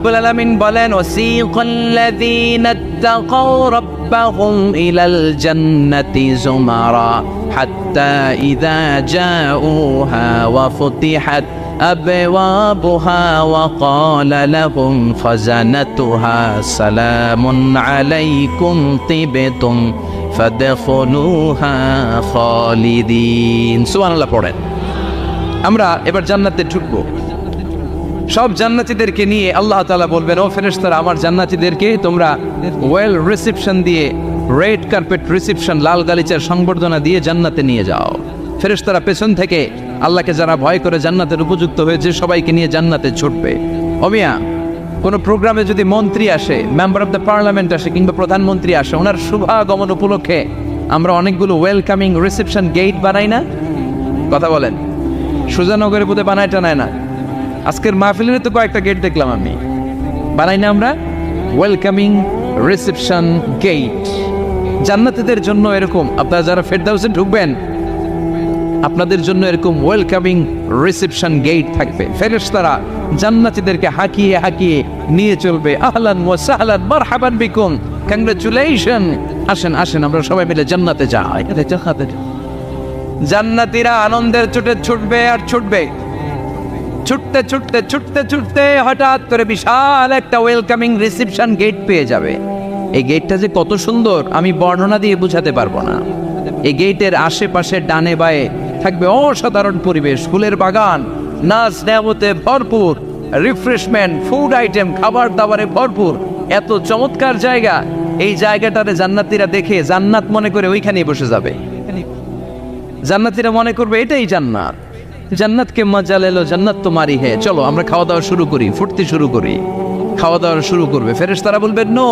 রব্বুল আলামিন বলেন ওয়াসিকাল্লাযীনা ইত্তাকাও রাব্বাহুম ইলাল জান্নাতি যুমারা হাত্তা ইযা জাউহা ওয়া ফুতিহাত أبوابها وقال لهم خزنتها سلام عليكم طبتم فادخلوها خالدين سبحان الله পড়েন আমরা এবার জান্নাতে ঢুকবো সব জান্নাতীদেরকে নিয়ে আল্লাহ তাআলা বলবেন, ও ফেরেশতারা, আমার জান্নাতীদেরকে তোমরা ওয়েল রিসেপশন দিয়ে রেড কার্পেট রিসেপশন লাল গালিচার সংবর্ধনা দিয়ে জান্নাতে নিয়ে যাও। ফেরেশতারা পেছন থেকে আল্লাহকে যারা ভয় করে জান্নাতের উপযুক্ত হয়েছে সবাইকে নিয়ে জান্নাতে ছুটবে। অমিয়া কোনো প্রোগ্রামে যদি মন্ত্রী আসে মেম্বার অফ দ্য পার্লামেন্ট আসে কিংবা প্রধানমন্ত্রী আসে, ওনার শুভাগমন উপলক্ষে আমরা অনেকগুলো ওয়েলকামিং রিসেপশন গেট বানাই না? কথা বলেন। সুজানগরে বোধহয় বানায় টানায় না। আজকের মাহফিলের তো কয়েকটা গেট দেখলাম আমি। বানাই না আমরা? ওয়েলকামিং রিসেপশন গেট জান্নাতীদের জন্য এরকম। আপনারা যারা ফেরদাউসে ঢুকবেন আপনাদের জন্য এরকম ওয়েলকামিং রিসেপশন গেট থাকবে। ফেরেশতারা জান্নাতীদেরকে হাঁকিয়ে হাঁকিয়ে নিয়ে চলবে। আহলান ওয়া সাহলান মারহাবান বিকুম। কংগ্রাচুলেশন আসেন আসেন আমরা সবাই মিলে জান্নাতে যাই। জান্নাতীরা আনন্দের চোটে ছুটবে আর ছুটবে। ছুটতে ছুটতে ছুটতে ছুটতে হঠাৎ করে বিশাল একটা ওয়েলকামিং রিসেপশন গেট পেয়ে যাবে। এই গেটটা যে কত সুন্দর, আমি বর্ণনা দিয়ে বোঝাতে পারব না। এই গেটের আশেপাশে ডানে বায়ে থাকবে অসাধারণ পরিবেশ, ফুলের বাগান, নাচ নেমতে ভরপুর রিফ্রেশমেন্ট ফুড আইটেম খাবার দাবারে ভরপুর। এত চমৎকার জায়গা। এই জায়গাটারে জান্নাতীরা দেখে জান্নাত মনে করে ওইখানেই বসে যাবে। জান্নাতীরা মনে করবে এটাই জান্নাত। জান্নাতকে মজা লেলো, জান্নাত তো মারি হে। চলো, আমরা খাওয়া দাওয়া শুরু করি ফুটতে শুরু করি। খাওয়া দাওয়া শুরু করবে। ফেরেশ তারা বলবে, no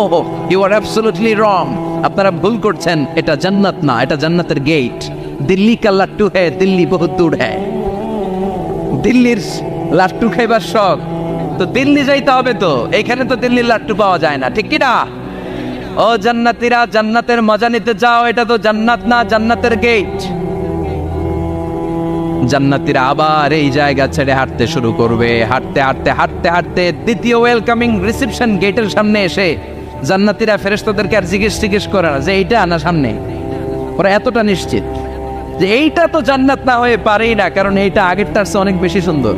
you are absolutely wrong আপনারা ভুল করছেন, এটা জান্নাত না, এটা জান্নাতের গেট দিল্লি কা লাট্টু হে, দিল্লি বহুত দূর হ্যাঁ দিল্লির লাট্টু খাইবার শখ। তো দিল্লি যাইতে হবে তো, এখানে তো দিল্লির লাট্টু পাওয়া যায় না, ঠিক কি না? ও জান্নাতীরা, জান্নাতের মজা নিতে যাও, এটা তো জান্নাত না, জান্নাতের গেট জান্নাতীরা আবার এই জায়গা ছেড়ে হাঁটতে শুরু করবে। হাঁটতে হাঁটতে হাঁটতে হাঁটতে দ্বিতীয় ওয়েলকামিং রিসেপশন গেটের সামনে এসে জান্নাতীরা ফেরেশতাদেরকে আর জিজ্ঞেস জিজ্ঞেস করে না যে এইটা আনা সামনে? ওরা এতটা নিশ্চিত যে এইটা তো জান্নাত না হয়ে পারেই না, কারণ এইটা আগের তার অনেক বেশি সুন্দর।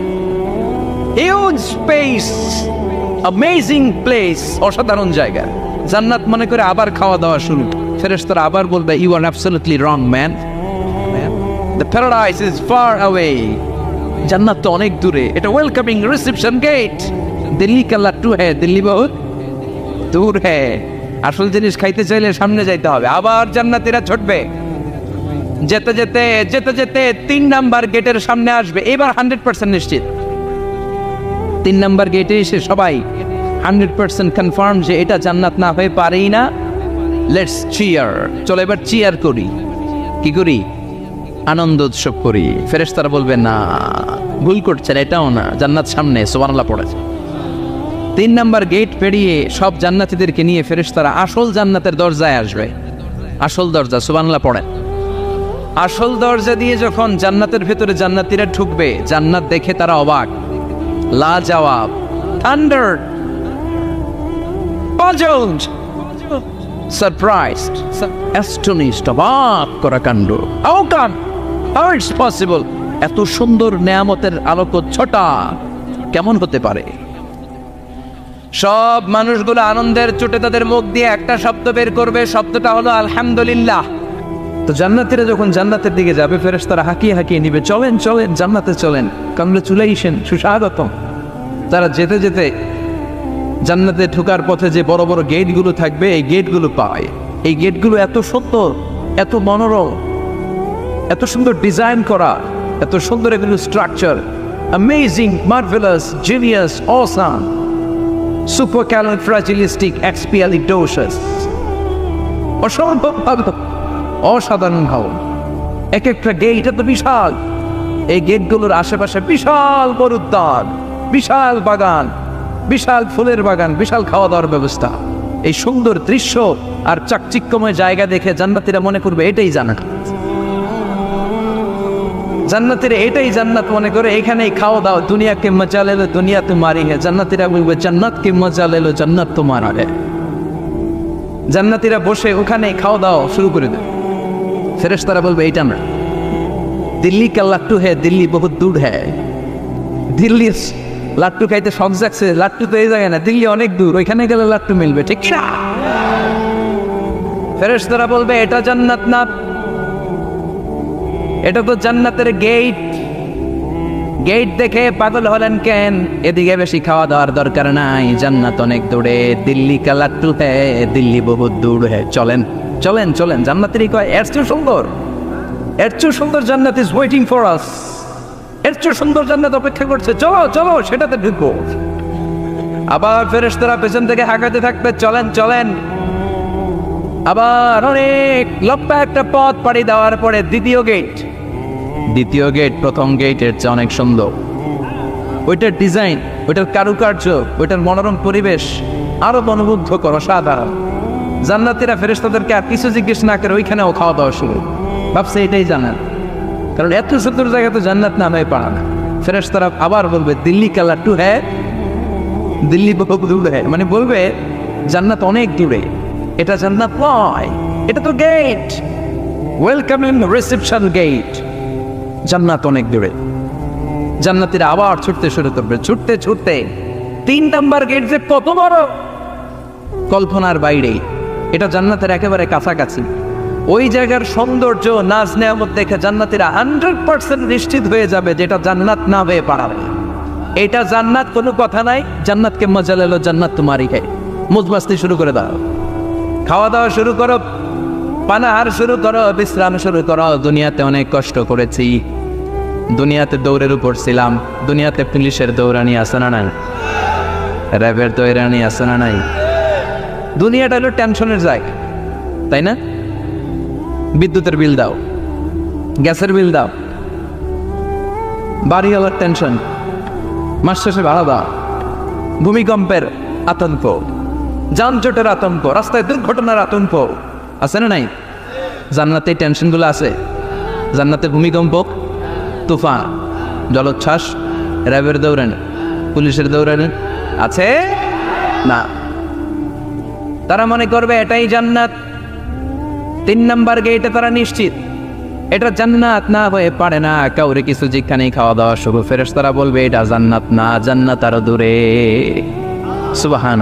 হিউজ স্পেস অ্যামেজিং প্লেস অসাধারণ জায়গা। জান্নাত মনে করে আবার খাওয়া দাওয়া শুরু। ফেরেশতারা আবার বলবে you are absolutely wrong man the paradise is far away জান্নাত তো অনেক দূরে। এটা ওয়েলকামিং রিসেপশন গেট দিল্লি কা লাট্টু হ্যাঁ দিল্লি বহুত দূর হ্যাঁ আসল জিনিস খাইতে চাইলে সামনে যাইতে হবে। আবার জান্নাতীরা ছুটবে। যেতে যেতে যেতে যেতে তিন নাম্বার গেটের সামনে আসবে। এবার হান্ড্রেড পার্সেন্ট নিশ্চিত। তিন নাম্বার গেটে এসে সবাই হান্ড্রেড পার্সেন্ট কনফার্ম যে এটা জান্নাত না হয়ে পারেই না। লেটস চিয়ার চলো এবার চিয়ার করি। কি করি? আনন্দ উৎসব করি। ফেরেশতারা বলবে, না, ভুল করছেন, এটাও না। জান্নাত সামনে সোবানাল্লাহ পড়েছে তিন নাম্বার গেট পেরিয়ে সব জান্নাতীদেরকে নিয়ে ফেরেশতারা আসল জান্নাতের দরজায় আসবে। আসল দরজা সুবানাল্লাহ পড়েন আসল দরজা দিয়ে যখন জান্নাতের ভেতরে জান্নাতীরা ঢুকবে, জান্নাত দেখে তারা অবাক। লা জবাব থান্ডার পাজলড সারপ্রাইজড অবাক করা কাণ্ড। How come how it's possible এত সুন্দর নেয়ামতের আলোক ছটা কেমন হতে পারে? সব মানুষগুলো আনন্দের চোটে তাদের মুখ দিয়ে একটা শব্দ বের করবে, শব্দটা হলো আলহামদুলিল্লাহ। তো জান্নাতিরা যখন জান্নাতের দিকে যাবে ফেরেস তারা হাঁকিয়ে হাঁকিয়ে নিবে, চলেন চলেন, জান্নাতে চলেন। কংগ্রেচুলেশন সুস্বাগতম। তারা যেতে যেতে জান্নাতে ঢোকার পথে যে বড় বড় গেটগুলো থাকবে, এই গেটগুলো পায়। এই গেটগুলো এত সুন্দর, এত মনোরম এত সুন্দর ডিজাইন করা, এত সুন্দর এগুলো structure amazing marvellous genius awesome supercalifragilisticexpialidocious অসম্ভব ভালো, অসাধারণ ভাব এক একটা গেট এত বিশাল। এই গেটগুলোর আশেপাশে বিশাল বড় উদ্যান বিশাল বাগান, বিশাল ফুলের বাগান, বিশাল খাওয়া দাওয়ার ব্যবস্থা। এই সুন্দর দৃশ্য আর চাকচিক্যময় জায়গা দেখে জান্নাতীরা মনে করবে এটাই জানা। জান্নাতের এটাই জান্নাত মনে করে, এখানেই খাও, দাও, দুনিয়াকে মজা লেলো দুনিয়া তোমারই হে। জান্নাতিরা বলবে জান্নাত কে মজা লেলো জান্নাত তোমার হে। জান্নাতিরা বসে ওখানে খাও, দাও, শুরু করে দেবে ফেরেশ তারা বলবে, এইটা না দিল্লি কা লাট্টু হ্যাঁ দিল্লি বহুত দূর হ্যাঁ দিল্লি লাট্টু খাইতে শখ জাগছে, লাট্টু তো এই জায়গায় না, দিল্লি অনেক দূর, ওইখানে গেলে লাট্টু মিলবে, ঠিক না ফেরেশ তারা বলবে, এটা জান্নাত না। এটা তো জান্নাতের গেট গেট দেখে পাগল হলেন কেন? এদিকে বেশি খাওয়া দাওয়ার দরকার নাই। জান্নাত অনেক দূরে, দিল্লি কা লাট্টু হ্যাঁ দিল্লি বহুত দূর হ্যাঁ চলেন চলেন চলেন, জান্নাতেরই কয়, এর চেয়ে সুন্দর। এর চেয়ে সুন্দর জান্নাত ইজ ওয়েটিং ফর আস এর চেয়ে সুন্দর জান্নাত অপেক্ষা করছে। চলো চলো, সেটাতে ঢুকবো। আবার ফেরেশতারা পেছন থেকে হাঁকাতে থাকবে। চলেন চলেন। আবার অনেক লম্বা একটা পথ পাড়ি দেওয়ার পরে দ্বিতীয় গেট দ্বিতীয় গেট প্রথম গেটের চেয়ে অনেক সুন্দর। ওইটার ডিজাইন ওইটার কারুকার্য, ওইটার মনোরম পরিবেশ আরও মনোমুগ্ধ করো সাধারণ। জান্নাতিরা ফেরেশতাদেরকে আর কিছু জিজ্ঞেস না করে ওইখানেও খাওয়া দাওয়া শুরু। ভাবছে এটাই জানান কারণ এত সুন্দর জায়গা তো জান্নাত না হয়ে পারা না ফেরেশতারা আবার বলবে, দিল্লি কালার টু হ্যাঁ দিল্লি বহু দূরে। মানে বলবে, জান্নাত অনেক দূরে। এটা জান্নাত নয়, এটা তো gate welcome in reception gate জান্নাত অনেক দূরে। জান্নাতিরা আবার ছুটতে শুরু করবে, ছুটতে ছুটতে। তিন নাম্বার গেট যে কত বড়। কল্পনার বাইরে, এটা জান্নাতের একেবারে কাছাকাছি। ওই জায়গার সৌন্দর্য নাচ নেয়ামত দেখে জান্নাতিরা হান্ড্রেড পার্সেন্ট নিশ্চিত হয়ে যাবে যেটা জান্নাত না হয়ে পারাবে এটা জান্নাত কোনো কথা নাই, জান্নাতকে মজা লেলো জান্নাত তোমারই হে। মুজমাস্তি শুরু করে দাও। খাওয়া দাওয়া শুরু করো, পানাহার শুরু করো, বিশ্রাম শুরু করো। দুনিয়াতে অনেক কষ্ট করেছি। দুনিয়াতে দৌড়ের উপর ছিলাম। দুনিয়াতে পুলিশের দৌড়ানি আছে না নাই? র্যাবের দৌড়ানি আছে না নাই? দুনিয়াটা হলো টেনশনের জায়গা, তাই না? বিদ্যুতের বিল দাও, গ্যাসের বিল দাও। বাড়ি হওয়ার টেনশন, মাস শেষে ভাড়া দাও। ভূমিকম্পের আতঙ্ক। যানজটের আতঙ্ক, রাস্তায় দুর্ঘটনার আতঙ্ক। আছে না নাই? জান্নাতে টেনশনগুলো আছে। জান্নাতে ভূমিকম্প, তুফান, জলোচ্ছ্বাস, র্যাবের দৌড়ানি, পুলিশের দৌড়ানি। আছে? না। তারা মনে করবে এটাই জান্নাত। তিন নাম্বার গেটে তারা নিশ্চিত। এটা জান্নাত না হয়ে পারে না। কাউরে কিছু যেখানেই খাওয়া দাওয়া শুভ। ফেরেস তারা বলবে, এটা জান্নাত না, জান্নাত আরও দূরে। সুবাহান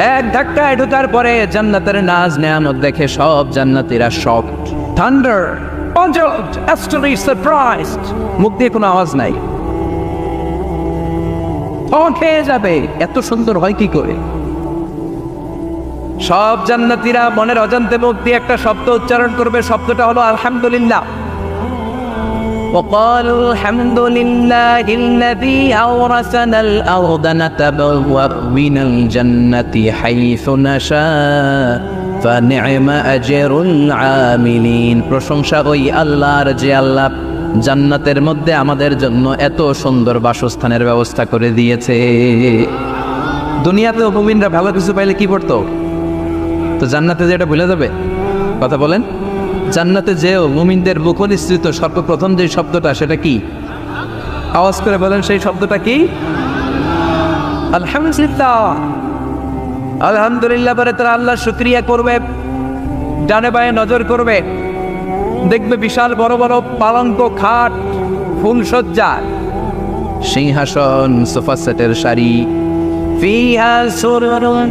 এক ধাক্কায় ঢুকার পরে জান্নাতের নাজ নেয়ামত দেখে সব জান্নাতিরা শক থান্ডার surprised. মুখ দিয়ে কোনো আওয়াজ নাই। খেয়ে যাবে, এত সুন্দর হয় কি করে? সব জান্নাতিরা মনের অজান্তে দিয়ে একটা শব্দ উচ্চারণ করবে, শব্দটা হলো আলহামদুলিল্লাহ। وقالوا الحمد لله الذي أورثنا الأرض نتبوأ من الجنة حيث نشاء فنعم أجر العاملين প্রশংসা ওই আল্লাহর যে আল্লাহ জান্নাতের মধ্যে আমাদের জন্য এত সুন্দর বাসস্থানের ব্যবস্থা করে দিয়েছে দুনিয়াতে মুমিনরা ভালো কিছু পাইলে কি করতো তো জান্নাতে যে এটা ভুলে যাবে কথা বলেন জান্নাতে যেও, মুমিনদের মুখনিসৃত সর্বপ্রথম যে শব্দটা, সেটা কি? আওয়াজ করে বলেন, সেই শব্দটা কি? আলহামদুলিল্লাহ। আলহামদুলিল্লাহ পরে তারা আল্লাহ শুক্রিয়া করবে, ডানে বায়ে নজর করবে। দেখবে বিশাল বড় বড় পালঙ্ক, খাট ফুলসজ্জা সিংহাসন, সোফা সেটের শাড়ি ফিহা সুরুন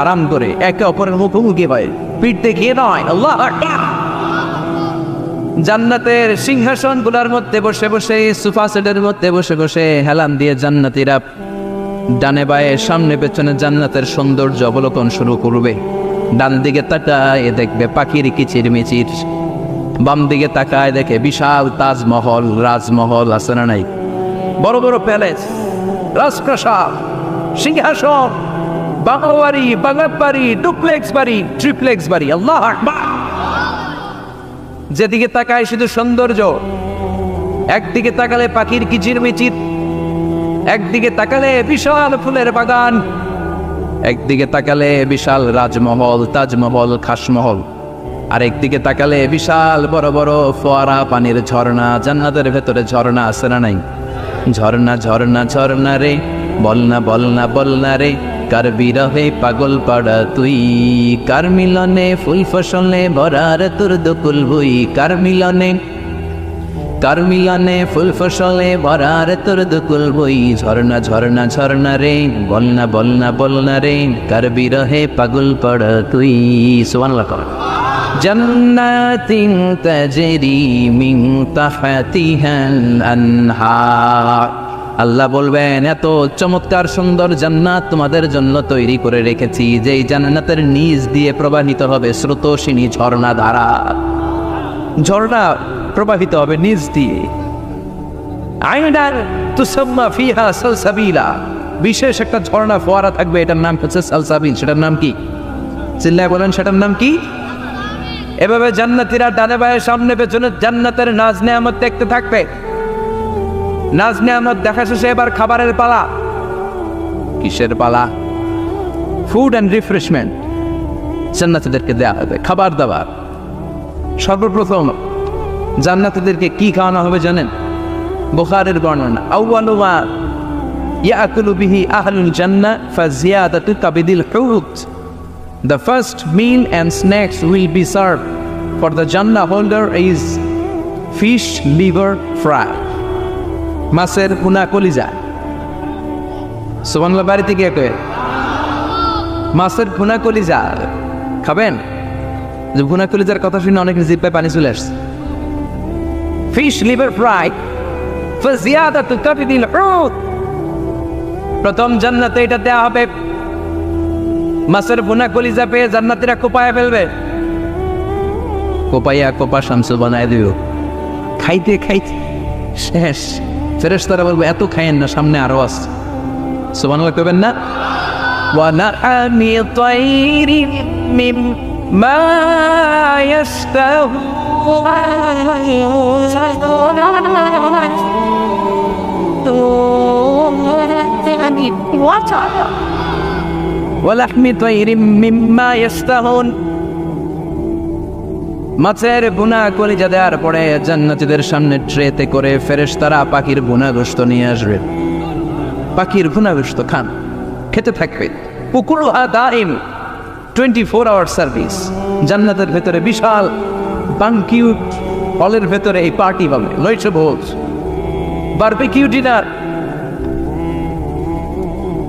আরাম করে একে অপরের মুখোমুখি হয় পিঠ দেখিয়ে নয়, আল্লাহ জান্নাতের সিংহাসনগুলার মধ্যে বসে বসে, সোফা সেটের মধ্যে বসে বসে হেলান দিয়ে জান্নাতীরা ডানে বায়ে, সামনে পেছনে জান্নাতের সৌন্দর্য অবলোকন শুরু করবে। ডান দিকে তাকায় দেখবে পাখির কিচির মিচির। বাম দিকে তাকায় দেখে বিশাল তাজমহল, রাজমহল আছে না নাই? বড় বড় প্যালেস, রাজপ্রাসাদ, সিংহাসন বাংলা বাড়ি বাংলার বাড়ি ডুপ্লেক্স বাড়ি, ট্রিপ্লেক্স বাড়ি, আল্লাহ যেদিকে তাকায় শুধু সৌন্দর্য, একদিকে তাকালে পাখির কিচির মিচির, একদিকে তাকালে বিশাল ফুলের বাগান, একদিকে তাকালে বিশাল রাজমহল, তাজমহল, খাসমহল আর একদিকে তাকালে বিশাল বড় বড় ফোয়ারা পানির ঝর্ণা, জান্নাতের ভেতরে ঝর্ণা আছে না নাই? ঝর্ণা ঝর্ণা ঝর্ণা রে, বলনা বলনা বলনা রে, কার বিরহে পাগল পাড়া তুই? কার মিলনে ফুল ফসলে ভরার তোর দকুল ভুই? কার মিলনে কার মিলনে ফুল ফসলে ভরার তোর দুকুল বই ঝর্ণা ঝর্ণা ঝর্ণা রে, বলনা বলনা বলনা রে, কার বিরহে পাগল পড় তুই? সুবহানাল্লাহ, কর। জান্নাতিন তাজরি মিন তাহতিহাল আনহার আল্লাহ বলবেন, এত চমৎকার সুন্দর জান্নাত তোমাদের জন্য তৈরি করে রেখেছি, যেই জান্নাতের নিচ দিয়ে প্রবাহিত হবে স্রোতসিনী ঝর্ণা ধারা ঝর্ণা প্রবাহিত হবে নিজ দিয়ে। আইনার তুসাম্মা ফিহা সালসাবিলা। বিশেষ একটা ঝর্ণা ফোয়ারা থাকবে, এটার নাম হচ্ছে সালসাবিল। সেটার নাম কি? চিল্লায় বলেন, সেটার নাম কি? এভাবে জান্নাতীরা ডানে বায়ে সামনে পেছনে জান্নাতের নাজ নেয়ামত দেখতে থাকবে। নাজ নেয়ামত দেখা শেষে এবার খাবারের পালা। কিসের পালা? ফুড অ্যান্ড রিফ্রেশমেন্ট জান্নাতীদেরকে দেওয়া হবে, খাবার দাবার। সর্বপ্রথম জান্নাতীদেরকে কি খাওয়ানো হবে জানেন? বুখারের বর্ণনা, আউয়ালু মা ইয়াকুলু বিহি আহলুল জান্নাহ ফাজিয়াদাতু কাবিদিল হুত The first meal and snacks will be served. For the Jannah holder is fish, liver, fry. মাছের ভুনা কলিজা। সুবহানাল্লাহ বাড়িতে গিয়ে কয়ে মাছের ভুনা কলিজা। খাবেন? যে ভুনা কলিজার কথা শুনে অনেক জিব্বায় পানি চলে আসছে। ফিশ লিভার ফ্রাই প্রথম জান্নাতে এটা দেয়া হবে। মাছের ভুনা কলিজা পেয়ে জান্নাতিরা কোপায় ফেলবে কোপাইয়া কোপা শামসু বানায় দিও খাইতে খাইতে শেষ ফেরেস তারা বলবো এত খাইয়েন না সামনে আরো আছে সুবহানাল্লাহ কইবেন না ونعم طير مما What ওয়ালাহমি তৈরিম মিম্মা ইস্তাহুন মাছের গুনা কলিজা দেওয়ার পরে জান্নাতীদের সামনে ট্রেতে করে ফেরেশতারা পাখির ভুনা গোস্ত নিয়ে আসবে। পাখির বুনা গোস্ত খান, খেতে থাকবে। পুকুর দাইম টোয়েন্টি ফোর আওয়ার সার্ভিস জান্নাতের ভেতরে বিশাল বাংকিউ হলের ভেতরে এই পার্টি হবে নয়শো ভোজ। বারবিকিউ ডিনার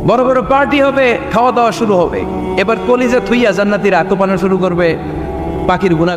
বড় বড় পার্টি হবে, খাওয়া দাওয়া শুরু হবে। এবার কলিজা থুইয়া জান্নাতিরা কোপানো শুরু করবে, পাখির গুণা